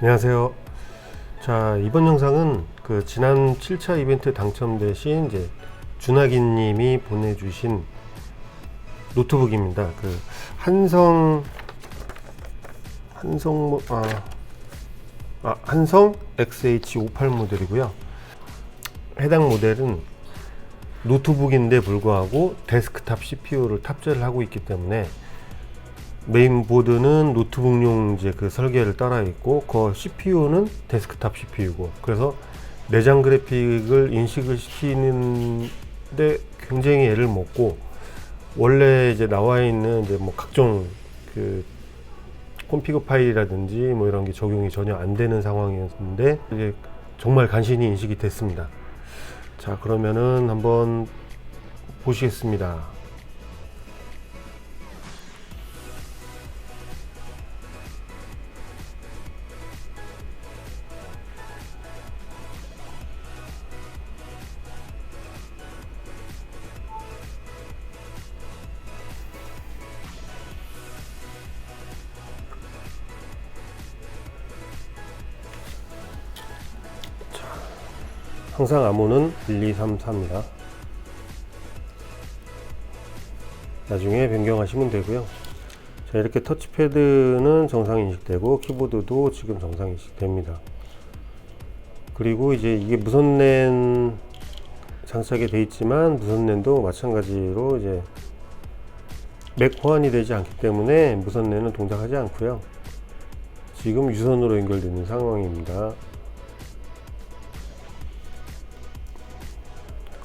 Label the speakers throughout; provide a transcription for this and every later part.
Speaker 1: 안녕하세요. 자, 이번 영상은 그 지난 7차 이벤트 당첨되신 이제 준하기 님이 보내주신 노트북입니다. 그 한성, 한성, 모- 아, 아, 한성 XH58 모델이고요. 해당 모델은 노트북인데 불구하고 데스크탑 CPU를 탑재를 하고 있기 때문에 메인보드는 노트북용 이제 그 설계를 따라 있고 그 CPU는 데스크탑 CPU고 그래서 내장 그래픽을 인식을 시키는데 굉장히 애를 먹고 원래 이제 나와 있는 이제 뭐 각종 그 콤피그 파일이라든지 뭐 이런 게 적용이 전혀 안 되는 상황이었는데 이제 정말 간신히 인식이 됐습니다. 자 그러면은 한번 보시겠습니다. 항상 암호는 1, 2, 3, 4입니다. 나중에 변경하시면 되고요. 자, 이렇게 터치패드는 정상 인식되고 키보드도 지금 정상 인식됩니다. 그리고 이제 이게 무선랜 장착이 되어 있지만 무선랜도 마찬가지로 이제 맥 호환이 되지 않기 때문에 무선랜은 동작하지 않고요. 지금 유선으로 연결되는 상황입니다.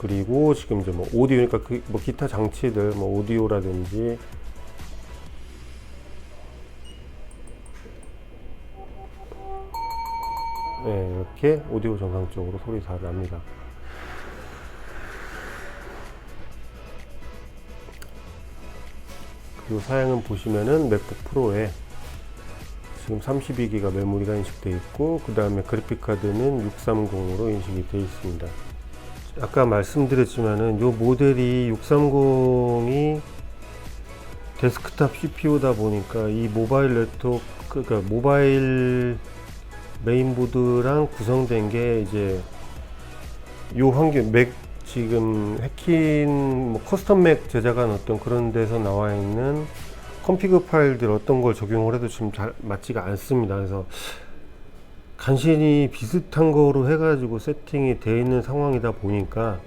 Speaker 1: 그리고 지금 이제 뭐 오디오니까 그 뭐 기타 장치들 뭐 오디오라든지 네, 이렇게 오디오 정상적으로 소리 다 납니다. 그리고 사양은 보시면은 맥북 프로에 지금 32기가 메모리가 인식되어 있고 그 다음에 그래픽 카드는 630으로 인식이 되어 있습니다. 아까 말씀드렸지만은 이 모델이 630이 데스크탑 CPU다 보니까 이 모바일 네트워크 그러니까 모바일 메인보드랑 구성된 게 이제 요 환경 맥 지금 해킨 뭐 커스텀 맥 제작한 어떤 그런 데서 나와 있는 컴피그 파일들 어떤 걸 적용을 해도 지금 잘 맞지가 않습니다. 그래서 간신히 비슷한 거로 해가지고 세팅이 되어 있는 상황이다 보니까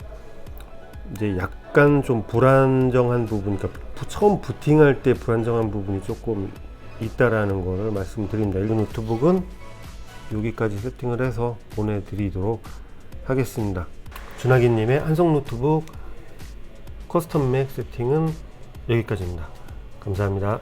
Speaker 1: 이제 약간 좀 불안정한 부분, 그러니까 부- 처음 부팅할 때 불안정한 부분이 조금 있다라는 거를 말씀드립니다. 이 노트북은 여기까지 세팅을 해서 보내드리도록 하겠습니다. 준하기님의 한성 노트북 커스텀 맥 세팅은 여기까지입니다. 감사합니다.